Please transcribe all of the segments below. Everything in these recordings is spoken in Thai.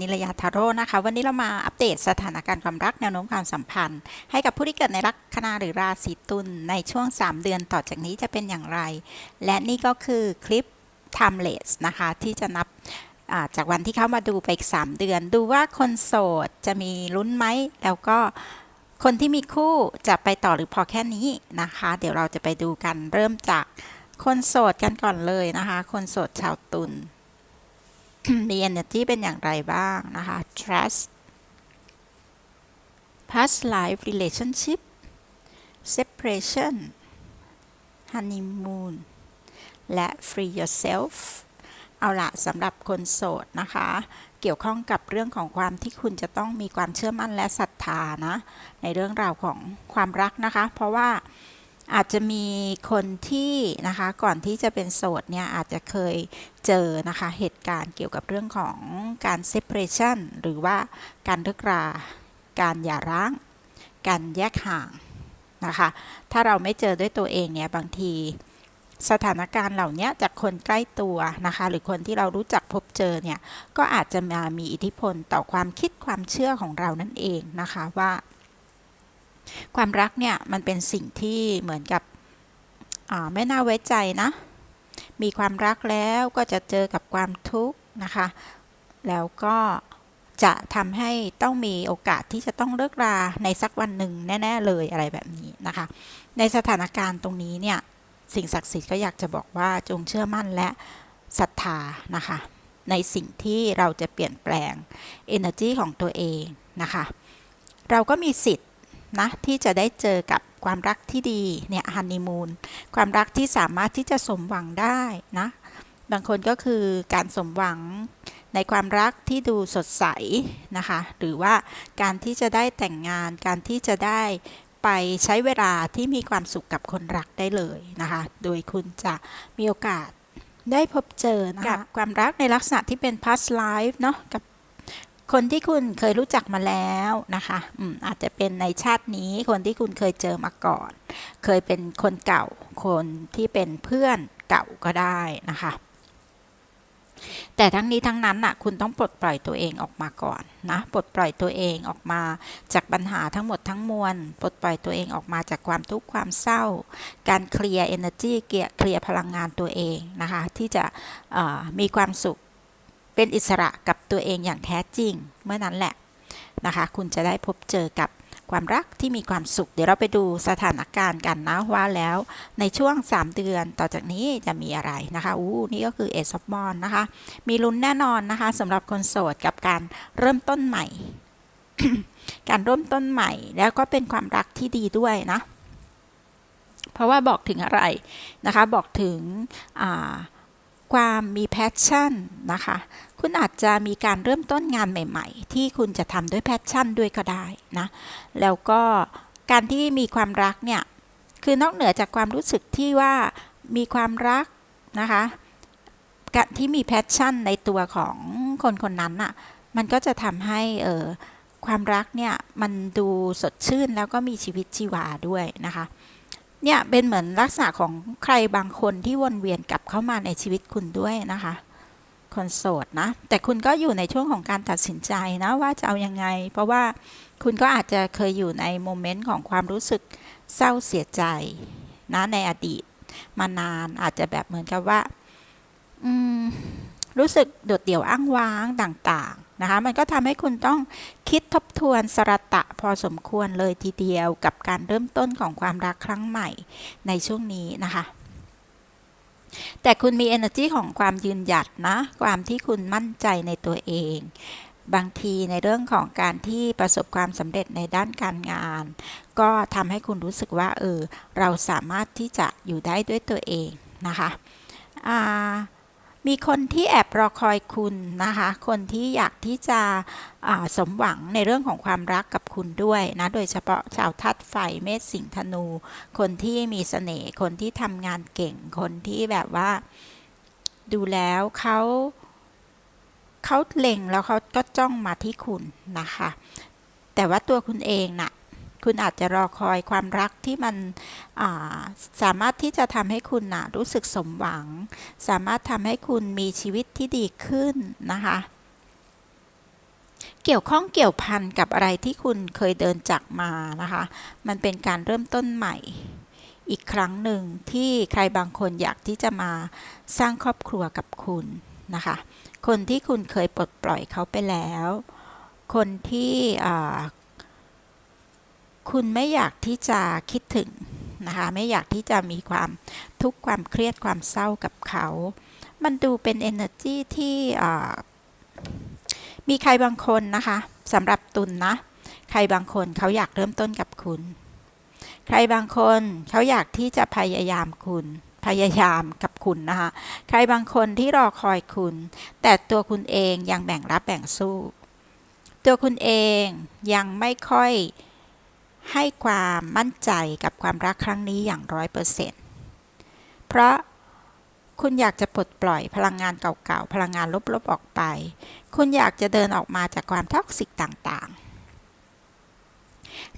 นิรยาทาโร่นะคะ วันนี้เรามาอัปเดตสถานการณ์ความรักแนวโน้มความสัมพันธ์ ให้กับผู้ที่เกิดในลัคนาหรือราศีตุลในช่วง 3 เดือนต่อจากนี้จะเป็นอย่างไร และนี่ก็คือคลิป timeless นะคะ ที่จะนับาจากวันที่เข้ามาดูไปอีก 3 เดือน ดูว่าคนโสดจะมีลุ้นไหม แล้วก็คนที่มีคู่จะไปต่อหรือพอแค่นี้นะคะ เดี๋ยวเราจะไปดูกันเริ่มจากคนโสดกันก่อนเลยนะคะ คนโสดชาวตุล มี energy เป็นอย่างไรบ้างนะคะ trust past life relationship separation honeymoon และ free yourself เอาละสำหรับคนโสดนะคะ เกี่ยวข้องกับเรื่องของความที่คุณจะต้องมีความเชื่อมั่นและศรัทธานะ ในเรื่องราวของความรักนะคะ เพราะว่า อาจจะมีคนที่นะคะก่อนที่จะเป็นโสดเนี่ยอาจจะเคยเจอนะคะเหตุการณ์เกี่ยวกับเรื่องของการ separation หรือว่าการเลิกรา การหย่าร้าง การแยกห่างนะคะ ถ้าเราไม่เจอด้วยตัวเองเนี่ยบางทีสถานการณ์เหล่านี้จากคนใกล้ตัวนะคะ หรือคนที่เรารู้จักพบเจอเนี่ย ก็อาจจะมามีอิทธิพลต่อความคิดความเชื่อของเรานั่นเองนะคะว่า ความรักเนี่ยมันเป็นสิ่งที่เหมือนกับไม่น่าไว้ใจนะ มีความรักแล้วก็จะเจอกับความทุกข์นะคะ แล้วก็จะทำให้ต้องมีโอกาสที่จะต้องเลิกราในสักวันหนึ่งแน่ ๆ เลยอะไรแบบนี้นะคะ ในสถานการณ์ตรงนี้เนี่ยสิ่งศักดิ์สิทธิ์ก็อยากจะบอกว่าจงเชื่อมั่นและศรัทธานะคะ ในสิ่งที่เราจะเปลี่ยนแปลง energy ของตัวเองนะคะ เราก็มีสิทธิ์ นะที่จะได้เจอกับความรักที่ดีเนี่ยฮันนีมูนความรักที่สามารถที่จะสมหวังได้นะบางคนก็คือการสมหวังในความรักที่ดูสดใสนะคะ หรือว่าการที่จะได้แต่งงานการที่จะได้ไปใช้เวลาที่มีความสุขกับคนรักได้เลยนะคะ โดยคุณจะมีโอกาสได้พบเจอนะคะกับความรักในลักษณะที่เป็น past life เนาะกับ คนที่คุณเคยรู้จักมาแล้วนะคะอืมอาจจะเป็นในชาตินี้คนที่คุณเคยเจอมาก่อน เคยเป็นคนเก่า คนที่เป็นเพื่อนเก่าก็ได้นะคะ แต่ทั้งนี้ทั้งนั้นน่ะ คุณต้องปลดปล่อยตัวเองออกมาก่อนนะปลดปล่อยตัวเองออกมาจากปัญหาทั้งหมดทั้งมวลปลดปล่อยตัวเองออกมาจากความทุกข์ความเศร้า การเคลียร์ energy เกียร์เคลียร์พลังงานตัวเองนะคะ ที่จะมีความสุข เป็นอิสระกับตัวเองอย่างแท้จริง เมื่อนั้นแหละนะคะ คุณจะได้พบเจอกับความรักที่มีความสุข เดี๋ยวเราไปดูสถานการณ์กันนะว่าแล้วในช่วง 3 เดือนต่อจากนี้จะมีอะไรนะคะอู้นี่ก็คือเอซอบมอนนะคะ มีลุ้นแน่นอนนะคะสำหรับคนโสดกับการเริ่มต้นใหม่ การเริ่มต้นใหม่แล้วก็เป็นความรักที่ดีด้วยนะ เพราะว่าบอกถึงอะไรนะคะ บอกถึงอ่า ความมีแพชชั่นนะคะ คุณอาจจะมีการเริ่มต้นงานใหม่ ๆ ที่คุณจะทำด้วยแพชชั่นด้วยก็ได้นะ แล้วก็การที่มีความรักเนี่ย คือนอกเหนือจากความรู้สึกที่ว่ามีความรักนะคะการที่มีแพชชั่นในตัวของคนคนนั้นน่ะ มันก็จะทำให้เออความรักเนี่ย มันดูสดชื่นแล้วก็มีชีวิตชีวาด้วยนะคะ เนี่ยเป็นเหมือนลักษณะของใครบางคนที่วนเวียนกลับเข้ามาในชีวิตคุณด้วยนะคะคนโสดนะ แต่คุณก็อยู่ในช่วงของการตัดสินใจนะว่าจะเอายังไง เพราะว่าคุณก็อาจจะเคยอยู่ในโมเมนต์ของความรู้สึกเศร้าเสียใจนะในอดีตมานานอาจจะแบบเหมือนกับว่า อืม รู้สึกโดดเดี่ยวอ้างว้างต่าง ๆ นะคะ มันก็ทำให้คุณต้องคิดทบทวนสระตะพอสมควรเลยทีเดียวกับการเริ่มต้นของความรักครั้งใหม่ในช่วงนี้นะคะแต่คุณมี energy ของความยืนหยัดนะ ความที่คุณมั่นใจในตัวเอง บางทีในเรื่องของการที่ประสบความสำเร็จในด้านการงาน ก็ทำให้คุณรู้สึกว่าเออเราสามารถที่จะอยู่ได้ด้วยตัวเองนะคะอ่า มีคนที่แอบรอคอยคุณนะคะ คนที่อยากที่จะสมหวังในเรื่องของความรักกับคุณด้วยนะ โดยเฉพาะชาวทัดไฟเมษสิงธนู คนที่มีเสน่ห์ คนที่ทำงานเก่ง คนที่แบบว่าดูแล้วเขาเขาเล็งแล้วเขาก็จ้องมาที่คุณนะคะ แต่ว่าตัวคุณเองนะ่ะ คุณอาจจะรอคอยความรักที่มันสามารถที่จะทำให้คุณนะรู้สึกสมหวัง สามารถทำให้คุณมีชีวิตที่ดีขึ้นนะคะเกี่ยวข้องเกี่ยวพันกับอะไรที่คุณเคยเดินจากมานะคะ มันเป็นการเริ่มต้นใหม่ อีกครั้งหนึ่งที่ใครบางคนอยากที่จะมาสร้างครอบครัวกับคุณนะคะ คนที่คุณเคยปลดปล่อยเขาไปแล้ว คนที่ คุณไม่อยากที่จะคิดถึงนะคะไม่อยากที่จะมีความทุกข์ความเครียดความเศร้ากับเขา มันดูเป็น energy ที่มีใครบางคนนะคะสำหรับตุลนนะ ใครบางคนเขาอยากเริ่มต้นกับคุณ ใครบางคนเขาอยากที่จะพยายามคุณ พยายามกับคุณนะคะใครบางคนที่รอคอยคุณ แต่ตัวคุณเองยังแบ่งรับแบ่งสู้ ตัวคุณเองยังไม่ค่อย ให้ความมั่นใจกับความรักครั้งนี้อย่างร้อยเปอร์เซ็นต์เพราะคุณอยากจะปลดปล่อยพลังงานเก่าๆ พลังงานลบๆ ออกไป คุณอยากจะเดินออกมาจากความท็อกซิกต่างๆ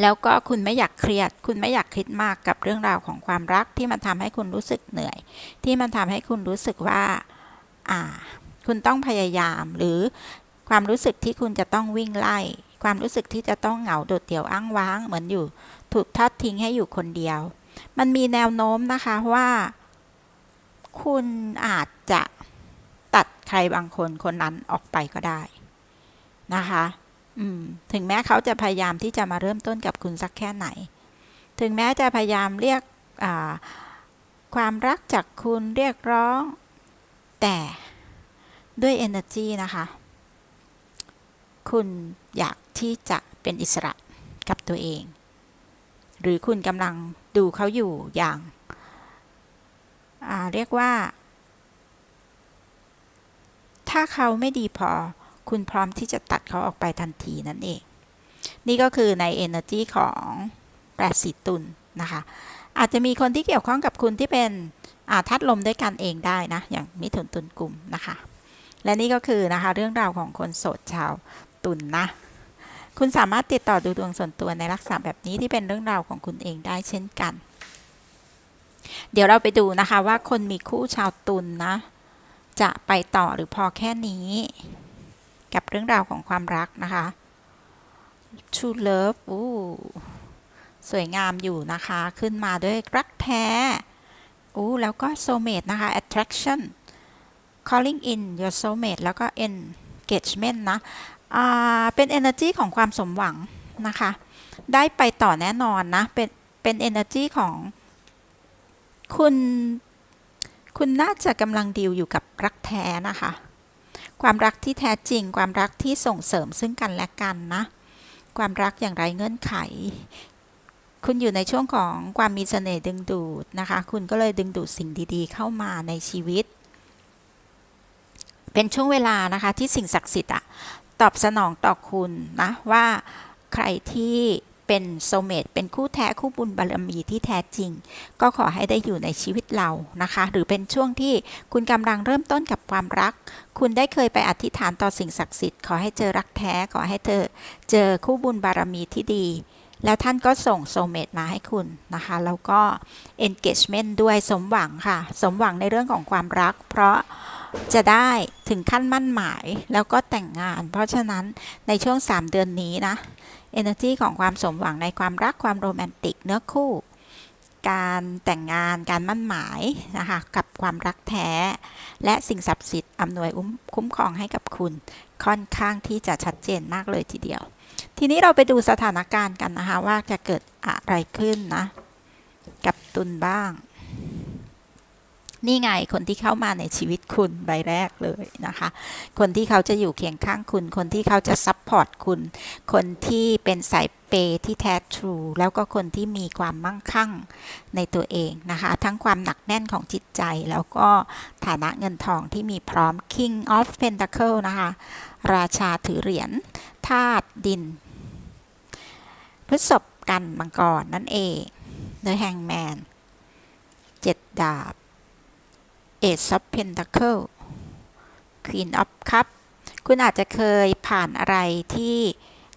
แล้วก็คุณไม่อยากเครียด คุณไม่อยากคิดมากกับเรื่องราวของความรักที่มันทำให้คุณรู้สึกเหนื่อย ที่มันทำให้คุณรู้สึกว่า อ่า คุณต้องพยายามหรือความรู้สึกที่คุณจะต้องวิ่งไล่ ความรู้สึกที่จะต้องเหงาโดดเดี่ยวอ้างว้าง เหมือนอยู่ ถูกทอดทิ้งให้อยู่คนเดียว มันมีแนวโน้มนะคะว่า คุณอาจจะตัดใครบางคนคนนั้นออกไปก็ได้นะคะ อืม ถึงแม้เขาจะพยายามที่จะมาเริ่มต้นกับคุณสักแค่ไหน ถึงแม้จะพยายามเรียกความรักจากคุณเรียกร้อง แต่ด้วย energy นะคะ คุณอยากที่จะเป็นอิสระกับตัวเอง หรือคุณกำลังดูเขาอยู่อย่างเรียกว่า ถ้าเขาไม่ดีพอ คุณพร้อมที่จะตัดเขาออกไปทันทีนั่นเอง นี่ก็คือใน Energy ของราศีตุลนะคะ อาจจะมีคนที่เกี่ยวข้องกับคุณที่เป็นทัดลมด้วยกันเองได้นะ อย่างมิถุนตุลกลุ่มนะคะ และนี่ก็คือนะคะเรื่องราวของคนโสดชาว ตุลนนะ คุณสามารถติดต่อดูดวงส่วนตัวในลักษณะแบบนี้ที่เป็นเรื่องราวของคุณเองได้เช่นกัน เดี๋ยวเราไปดูนะคะว่าคนมีคู่ชาวตุลนนะ จะไปต่อหรือพอแค่นี้ กับเรื่องราวของความรักนะคะ True Love อู้สวยงามอยู่นะคะ ขึ้นมาด้วยรักแท้อู้แล้วก็ Soulmate นะคะ Attraction Calling in your soulmate แล้วก็ Engagement นะ เป็น energy ของความสมหวังนะคะ ได้ไปต่อแน่นอนนะ เป็น เป็น energy ของ คุณ คุณน่าจะกำลังดีลอยู่กับรักแท้นะคะ ความรักที่แท้จริง ความรักที่ส่งเสริมซึ่งกันและกันนะ ความรักอย่างไรเงื่อนไข คุณอยู่ในช่วงของความมีเสน่ห์ดึงดูดนะคะ คุณก็เลยดึงดูดสิ่งดีๆ เข้ามาในชีวิตเป็นช่วงเวลานะคะที่สิ่งศักดิ์สิทธิ์อะ ตอบสนองต่อคุณนะว่าใครที่เป็นโซเมตเป็นคู่แท้คู่บุญบารมีที่แท้จริง ก็ขอให้ได้อยู่ในชีวิตเรานะคะ หรือเป็นช่วงที่คุณกำลังเริ่มต้นกับความรัก คุณได้เคยไปอธิษฐานต่อสิ่งศักดิ์สิทธิ์ขอให้เจอรักแท้ขอให้เธอเจอคู่บุญบารมีที่ดี แล้วท่านก็ส่งโซเมตมาให้คุณนะคะ แล้วก็ engagement ด้วยสมหวังค่ะ สมหวังในเรื่องของความรัก เพราะจะได้ถึงขั้นมั่นหมายแล้วก็แต่งงาน เพราะฉะนั้นในช่วง 3 เดือนนี้นะ Energy ของความสมหวังในความรักความโรแมนติกเนื้อคู่ การแต่งงานการมั่นหมายนะคะกับความรักแท้ และสิ่งศักดิ์สิทธิ์อำนวยคุ้มครองให้กับคุณค่อนข้างที่จะชัดเจนมากเลยทีเดียว ทีนี้เราไปดูสถานการณ์กันนะคะว่าจะเกิดอะไรขึ้นนะ กับตุนบ้าง นี่ไงคนที่เข้ามาในชีวิตคุณใบแรกเลยนะคะ คนที่เขาจะอยู่เคียงข้างคุณ คนที่เขาจะซัพพอร์ตคุณ คนที่เป็นสายเปที่แท้ทรูแล้วก็คนที่มีความมั่งคั่งในตัวเองนะคะ ทั้งความหนักแน่นของจิตใจแล้วก็ฐานะเงินทองที่มีพร้อม King of Pentacle นะคะ ราชาถือเหรียญ ธาตุดิน พฤษภกันมังกรนั่นเองเดอะแฮงแมนเจ็ดดาบ Ace of Pentacle Queen of Cup คุณอาจจะเคยผ่านอะไรที่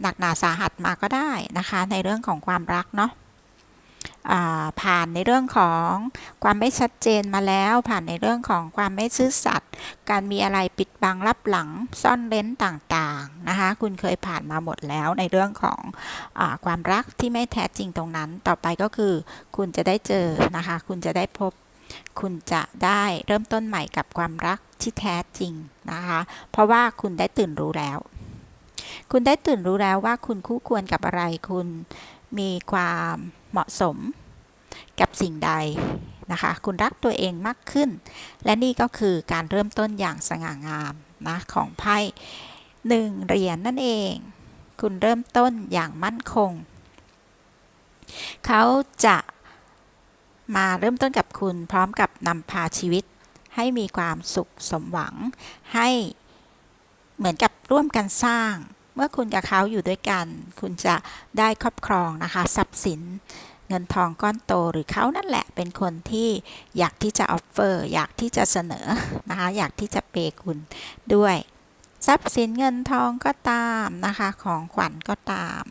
หนักหนาสาหัสมาก็ได้นะคะ ในเรื่องของความรักเนาะ ผ่านในเรื่องของความไม่ชัดเจนมาแล้ว ผ่านในเรื่องของความไม่ซื่อสัตย์การมีอะไรปิดบังลับหลังซ่อนเร้นต่างๆนะคะ คุณเคยผ่านมาหมดแล้วในเรื่องของอความรักที่ไม่แท้จริงตรงนั้น ต่อไปก็คือ คุณจะได้เจอนะคะ คุณจะได้พบ คุณจะได้เริ่มต้นใหม่กับความรักที่แท้จริงนะคะ เพราะว่าคุณได้ตื่นรู้แล้ว คุณได้ตื่นรู้แล้วว่าคุณคู่ควรกับอะไรคุณมีความ เหมาะสมกับสิ่งใดนะคะ คุณรักตัวเองมากขึ้น และนี่ก็คือการเริ่มต้นอย่างสง่างามนะของไพ่หนึ่งเหรียญนนั่นเอง คุณเริ่มต้นอย่างมั่นคง เขาจะมาเริ่มต้นกับคุณพร้อมกับนำพาชีวิต ให้มีความสุขสมหวัง ให้เหมือนกับร่วมกันสร้าง เมื่อคุณกับเขาอยู่ด้วยกัน คุณจะได้ครอบครองนะคะ ทรัพย์สิน เงินทองก้อนโตหรือเขานั่นแหละเป็นคนที่อยากที่จะออฟเฟอร์อยากที่จะเสนอนะคะอยากที่จะเปย์คุณด้วย ทรัพย์สินเงินทองก็ตามนะคะของขวัญก็ตาม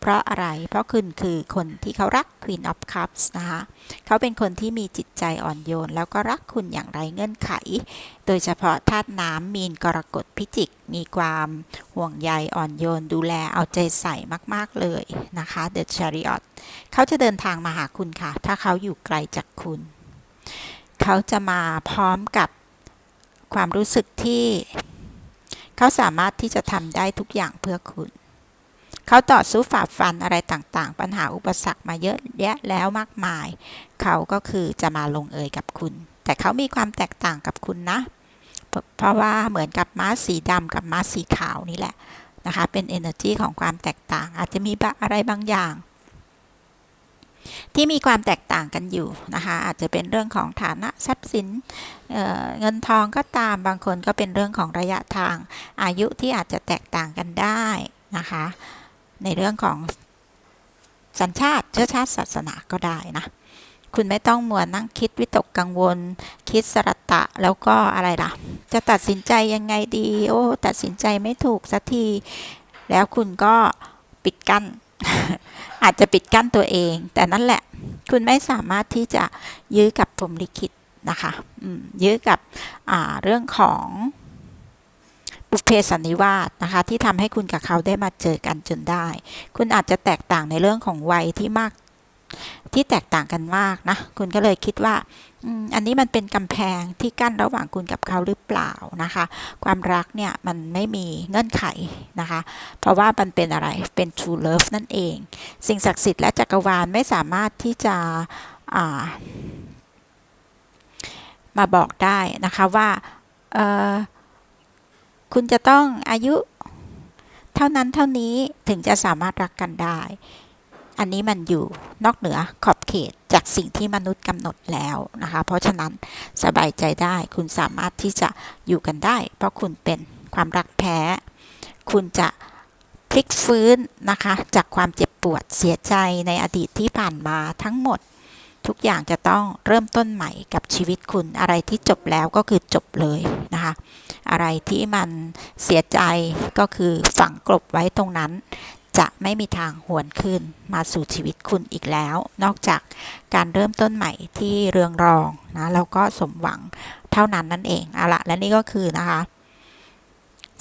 เพราะอะไร เพราะคุณคือคนที่เขารัก Queen of Cups นะคะ เขาเป็นคนที่มีจิตใจอ่อนโยน แล้วก็รักคุณอย่างไรเงื่อนไข โดยเฉพาะธาตุน้ำมีนกรกฎพิจิก มีความห่วงใยอ่อนโยน ดูแลเอาใจใส่มาก ๆ เลยนะคะ The Chariot เขาจะเดินทางมาหาคุณค่ะ ถ้าเขาอยู่ไกลจากคุณ เขาจะมาพร้อมกับความรู้สึกที่ เขาสามารถที่จะทำได้ทุกอย่างเพื่อคุณ เขาต่อสู้ฝ่าฟันอะไรต่างๆ ปัญหาอุปสรรคมาเยอะแยะแล้วมากมาย เขาก็คือจะมาลงเอยกับคุณ แต่เขามีความแตกต่างกับคุณนะ เพราะว่าเหมือนกับม้าสีดำกับม้าสีขาวนี่แหละนะคะ เป็น energy ของความแตกต่าง อาจจะมีอะไรบางอย่างที่มีความแตกต่างกันอยู่นะคะอาจจะเป็นเรื่องของฐานะทรัพย์สินเเงินทองก็ตามบางคนก็เป็นเรื่องของระยะทางอายุที่อาจจะแตกต่างกันได้นะคะ ในเรื่องของสัญชาติเชื้อชาติศาสนาก็ได้นะ คุณไม่ต้องมัวนั่งคิดวิตกกังวล คิดสรัตะแล้วก็อะไรล่ะ จะตัดสินใจยังไงดี โอ้ ตัดสินใจไม่ถูกสักที แล้วคุณก็ปิดกั้น อาจจะปิดกั้นตัวเอง แต่นั่นแหละ คุณไม่สามารถที่จะยื้อกับพรหมลิขิตนะคะยื้อกับเรื่องของ บุพเพสันนิวาสนะคะ ที่ทำให้คุณกับเขาได้มาเจอกันจนได้ คุณอาจจะแตกต่างในเรื่องของวัยที่มากที่แตกต่างกันมากนะ คุณก็เลยคิดว่าอันนี้มันเป็นกำแพงที่กั้นระหว่างคุณกับเขาหรือเปล่านะคะ ความรักเนี่ยมันไม่มีเงื่อนไขนะคะ เพราะว่ามันเป็นอะไรเป็น true love นั่นเอง สิ่งศักดิ์สิทธิ์และจักรวาลไม่สามารถที่จะามาบอกได้นะคะว่า คุณจะต้องอายุ เท่านั้นเท่านี้ถึงจะสามารถรักกันได้ อันนี้มันอยู่นอกเหนือขอบเขตจากสิ่งที่มนุษย์กำหนดแล้วนะคะ เพราะฉะนั้นสบายใจได้คุณสามารถที่จะอยู่กันได้ เพราะคุณเป็นความรักแท้ คุณจะพลิกฟื้นนะคะ จากความเจ็บปวดเสียใจในอดีตที่ผ่านมาทั้งหมด ทุกอย่างจะต้องเริ่มต้นใหม่กับชีวิตคุณ อะไรที่จบแล้วก็คือจบเลยนะคะ อะไรที่มันเสียใจก็คือฝังกลบไว้ตรงนั้น จะไม่มีทางหวนคืนมาสู่ชีวิตคุณอีกแล้ว นอกจากการเริ่มต้นใหม่ที่เรืองรองนะแล้วก็สมหวังเท่านั้นนั่นเองเอาละและนี่ก็คือนะคะ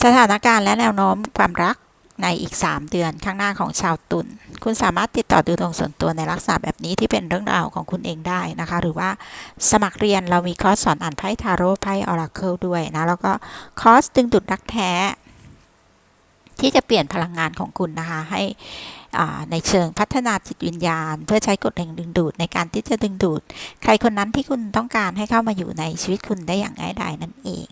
สถานการณ์และแนวโน้มความรักในอีก 3 เดือนข้างหน้าของชาวตุล คุณสามารถติดต่อดูดวงส่วนตัวในลักษณะแบบนี้ที่เป็นเรื่องราวของคุณเองได้นะคะ หรือว่าสมัครเรียนเรามีคอร์สสอนอ่านไพ่ทาโร่ไพ่ออราเคิลด้วยนะ แล้วก็คอร์สดึงดูดรักแท้ ที่จะเปลี่ยนพลังงานของคุณนะคะ ให้อ่าในเชิงพัฒนาจิตวิญญาณ เพื่อใช้กฎแห่งดึงดูดในการที่จะดึงดูด ใครคนนั้นที่คุณต้องการให้เข้ามาอยู่ในชีวิตคุณได้อย่างง่ายดายนั่นเอง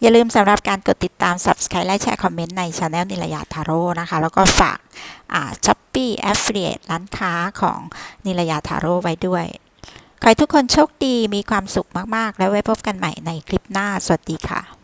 อย่าลืมสำหรับการกดติดตาม Subscribe และแชร์คอมเมนต์ใน Channel นิรยาทาโร่นะคะ แล้วก็ฝากช้อปปี้แอฟเฟียร้านค้าของนิรยาทาโร่ไว้ด้วย ขอให้ทุกคนโชคดีมีความสุขมาก ๆ แล้วไว้พบกันใหม่ในคลิปหน้า สวัสดีค่ะ